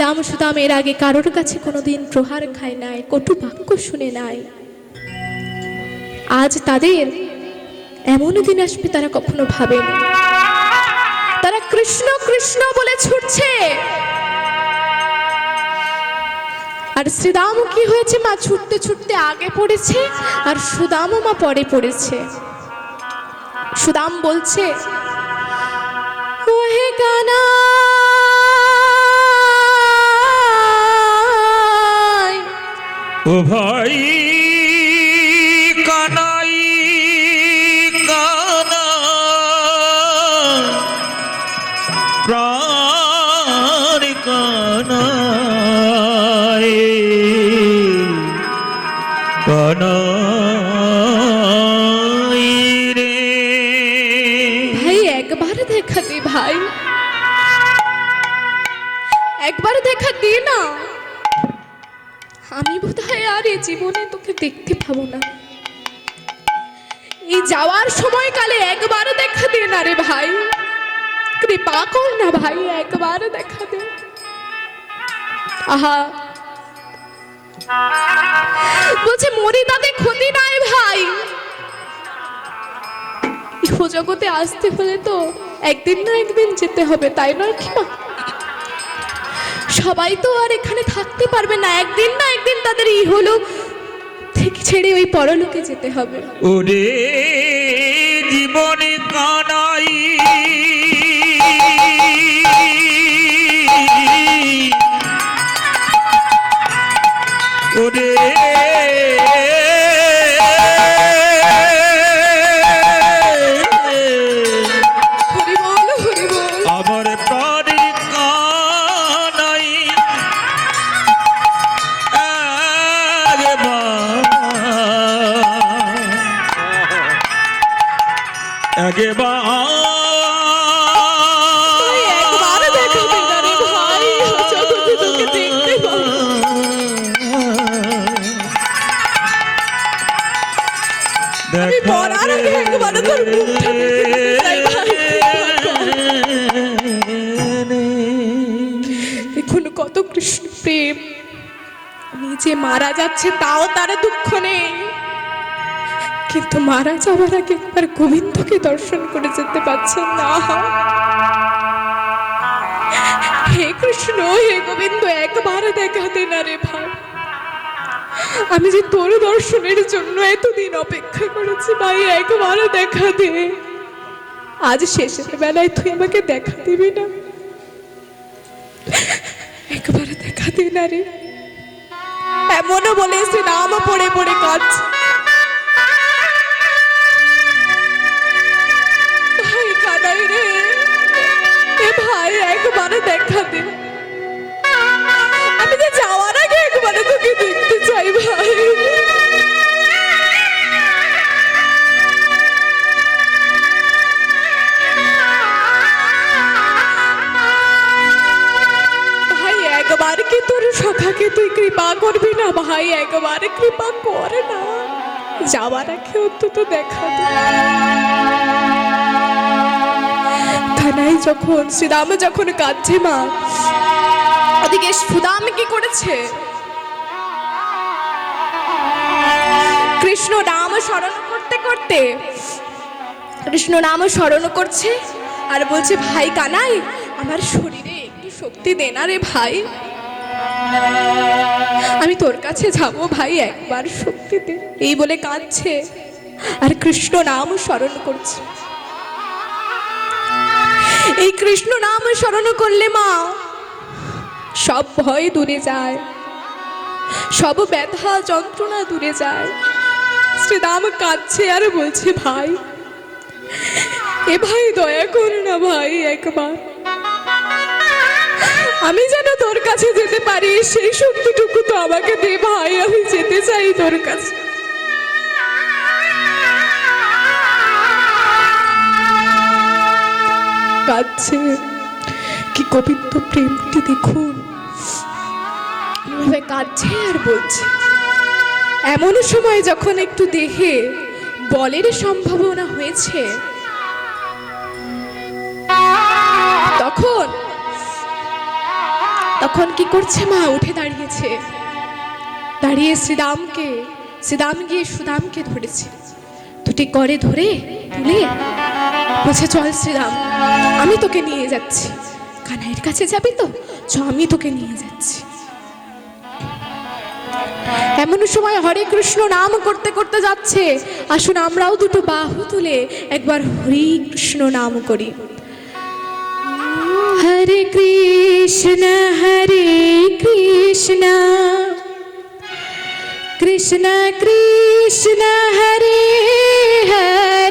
শ্রীরাম সুদাম এর আগে কারোর কাছে কোনোদিন প্রহার খায় নাই, কটু বাক্য শুনে নাই। আজ তাদের এমন দিন আসবে তারা কখনো ভাবেনি। তারা কৃষ্ণ কৃষ্ণ বলে ছুটছে। আর শ্রীদাম কি হয়েছে? মা ছুটতে ছুটতে আগে পড়েছে আর সুদামও মা পরে পড়েছে। সুদাম বলছে, ওহে কানা ভাই কানাই কানা প্রাণ কানাই কানাই একবার দেখা দে ভাই। একবার দেখা না। আমি বোধহয় আর এ জীবনে তোকে দেখতে পাবো না। এই যাওয়ার সময়কালে একবার দেখা দে না রে ভাই। কৃপা কর না ভাই, একবার দেখা দে। আহা। বলছে, মরি তাতে ক্ষতি নাই ভাই। ইহ জগতে আসতে হলে তো একদিন না একদিন যেতে হবে, তাই নয় কি মা? সবাই তো আর এখানে থাকতে পারবে না। একদিন না একদিন তাদের ই হলো। থেকে ছেড়ে ওই পরলোকে যেতে হবে। ওরে জীবনে কানাই। ওরে চাই ভাই। দেখুন কত কৃষ্ণ প্রেম। নিজে মারা যাচ্ছে তাও তার দুঃখ নেই। কিন্তু মারা যাওয়ার আগে একবার গোবিন্দকে দর্শন করে যেতে পারছেন না। হে কৃষ্ণ, হে গোবিন্দ, একবার দেখা দে না রে ভাই। আমি যে তোর দর্শনের জন্য এতদিন অপেক্ষা করেছি ভাই, একবার দেখা দে। আজ শেষের বেলায় তুই আমাকে দেখা দিবি না। একবার দেখা দে না রে। এমনও বলে সে নাম পড়ে পড়ে কাঁদছে। একবার দেখা দে আমি যে যাওয়ার আগে একবারে তোকে দেখতে চাই ভাই। একবার কি তোর সখাকে তুই কৃপা করবি না? ভাই, একবার কৃপা কর না। যাওয়ার আগে অন্তত দেখা দে কানাই যখন, শ্রীরাম যখন কাঁদছে, মা। ওদিকে সুদাম কি করেছে? কৃষ্ণ নাম স্মরণ করতে করতে, কৃষ্ণ নাম স্মরণ করছে আর বলছে, ভাই কানাই, আমার শরীরে একটু শক্তি দে না রে ভাই। আমি তোর কাছে যাব ভাই, একবার শক্তি দে। এই বলে কাঁদছে আর কৃষ্ণ নাম স্মরণ করছে। এই কৃষ্ণ নাম স্মরণ করলে মা। সব ভয় দূরে যায়। সব ব্যথা যন্ত্রণা দূরে যায়। শ্রীদাম কাঁদছে আর বলছে, ভাই, এ ভাই দয়া কর না ভাই একবার। আমি যেন তোর কাছে যেতে পারি, সেই শক্তিটুকু তো আমাকে দে ভাই, আমি যেতে চাই তোর কাছে। কাঁদছে। কি গোবিন্দ প্রেমটি দেখুন? কাঁদছে আর বলছে, এমন সময় যখন একটু দেখে বলের সম্ভাবনা হয়েছে, তখন তখন কি করছে মা? উঠে দাঁড়িয়েছে। দাঁড়িয়ে শ্রীরামকে শ্রীরাম গিয়ে সুদামকে ধরেছে। দুটি করে ধরে তুলে বলছে চল শ্রীরাম, আমি তোকে নিয়ে যাচ্ছি। কানাইয়ের কাছে যাবি তো? চ, আমি তোকে নিয়ে যাচ্ছি। এমন সময় হরে কৃষ্ণ নাম করতে করতে যাচ্ছে। আসুন, আমরাও দুটো বাহু তুলে একবার হরে কৃষ্ণ নাম করি। হরে কৃষ্ণ হরে কৃষ্ণ। কৃষ্ণ কৃষ্ণ, হরে হরে।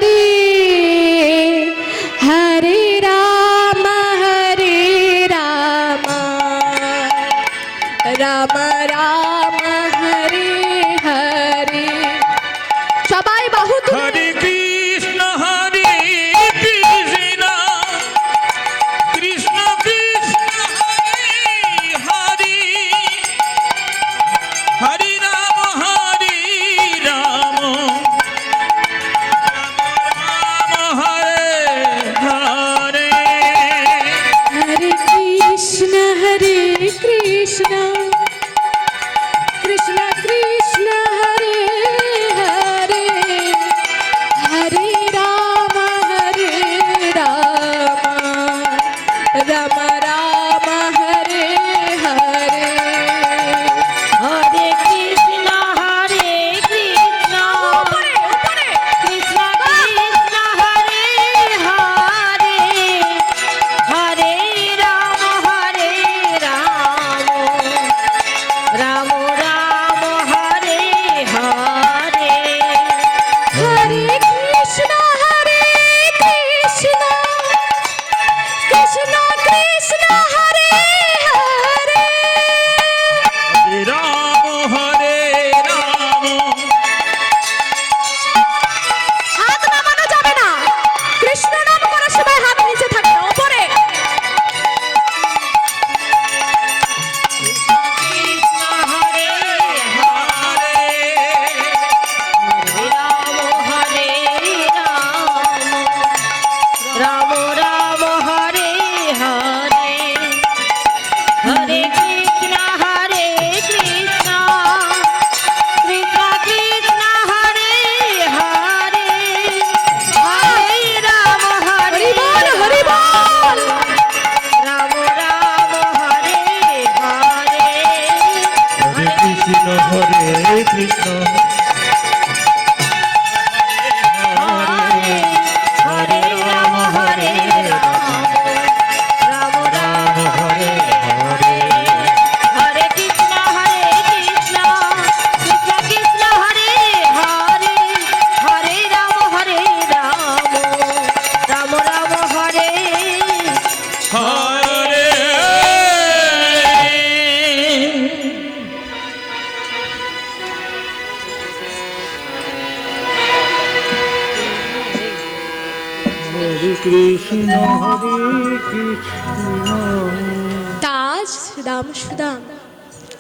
হরে কৃষ্ণ হরে কৃষ্ণ। তাজ শ্রীদাম সুদাম।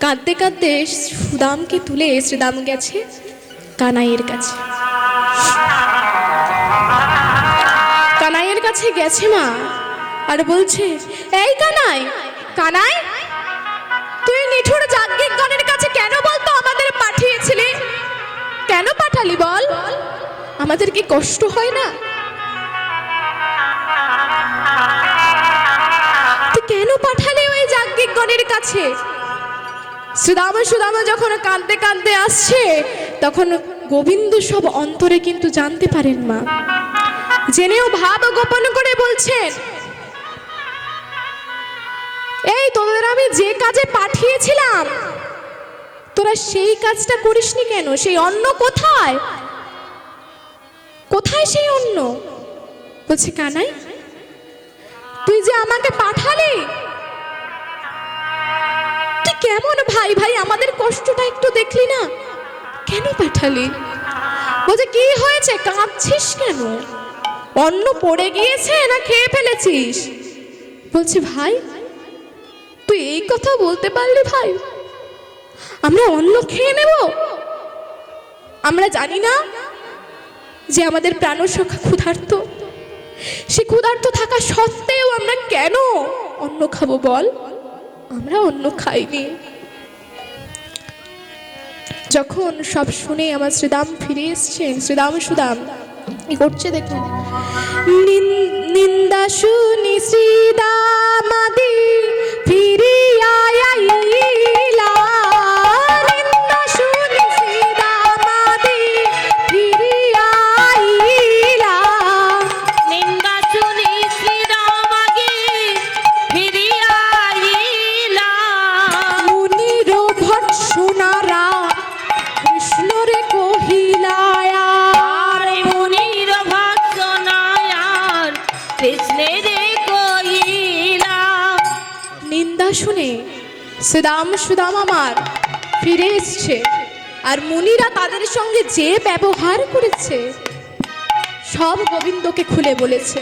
কাঁদতে কাঁদতে সুদামকে তুলে শ্রীদাম গেছে কানাইয়ের কাছে। কানাইয়ের কাছে গেছে মা আর বলছে, এই কানাই কানাই, তুই নিঠুর যাজ্ঞিকগণের কাছে কেন বলতো আমাদের পাঠিয়েছিলি? কেন পাঠালি বল? আমাদের কি কষ্ট হয় না? কেন পাঠালি ওই যাজ্ঞিকগণের কাছে? সুদাম সুদাম যখন কাঁদতে কাঁদতে আসছে, তখন গোবিন্দ সব অন্তরে কিন্তু জানতে পারেন মা। জেনেও ভাব গোপন করে বলছেন, এই তোদের আমি যে কাজে পাঠিয়েছিলাম, তোরা সেই কাজটা করিসনি কেন? সেই অন্ন কোথায়? কোথায় সেই অন্ন? বলছে, কানাই, তুই যে আমাকে পাঠালি কেমন ভাই ভাই, আমাদের কষ্টটা একটু দেখলি না? কেন পাঠালি? বলছে, কি হয়েছে? কাঁদছিস কেন? অন্ন পড়ে গিয়েছে না খেয়ে ফেলেছিস? বলছে, ভাই, তুই এই কথা বলতে পারলি ভাই। আমরা অন্ন খেয়ে নেব। আমরা জানি না যে আমাদের প্রাণসখা ক্ষুধার্ত। সে ক্ষুধার্ত থাকা সত্ত্বেও আমরা কেন অন্ন খাব বল? আমরা অন্য খাইনি। যখন সব শুনে আমার শ্রীদাম ফিরে এসছেন, শ্রীদাম সুদাম, কি করছে দেখুন। নিন- নিন্দা শুনি শ্রীদামাদি ফিরিয়া কৃষ্ণের কইলা নিন্দা শুনে সুদাম সুদাম আমার ফিরে এসছে। আর মুনিরা তাদের সঙ্গে যে ব্যবহার করেছে, সব গোবিন্দকে খুলে বলেছে।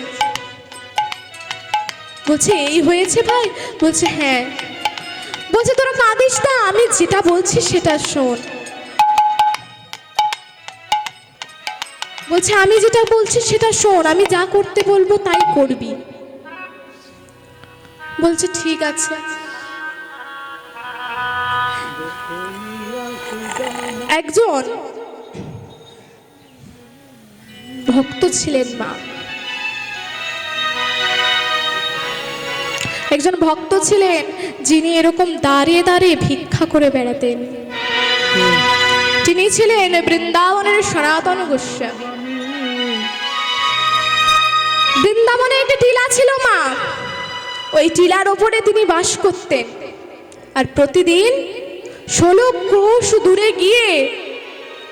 বলছে, এই হয়েছে ভাই? বলছে হ্যাঁ। বলছে, তোরা কাঁদিস না, আমি যেটা বলছি সেটা শোন। বলছে, আমি যেটা বলছি সেটা শোন, আমি যা করতে বলব তাই করবি। বলছে, ঠিক আছে। একজন ভক্ত ছিলেন মা। একজন ভক্ত ছিলেন যিনি এরকম দাঁড়িয়ে দাঁড়িয়ে ভিক্ষা করে বেড়াতেন। তিনি ছিলেন বৃন্দাবনের সনাতন গোস্বামী। বৃন্দাবনে একটি টিলা ছিল, মা। ওই টিলার ওপরে তিনি বাস করতেন। আর প্রতিদিন ষোলো ক্রোশ দূরে গিয়ে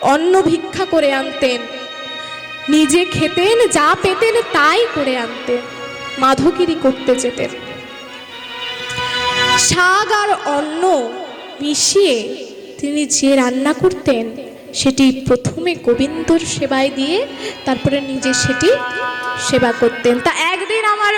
অন্ন ভিক্ষা করে আনতেন। নিজে খেতেন, যা পেতেন তাই করে আনতেন। মাধবগিরি করতে যেতেন। শাক আর অন্ন মিশিয়ে তিনি যে রান্না করতেন সেটি প্রথমে গোবিন্দর সেবায় দিয়ে তারপরে নিজে সেটি সেবা করতেন। তা একদিন আমার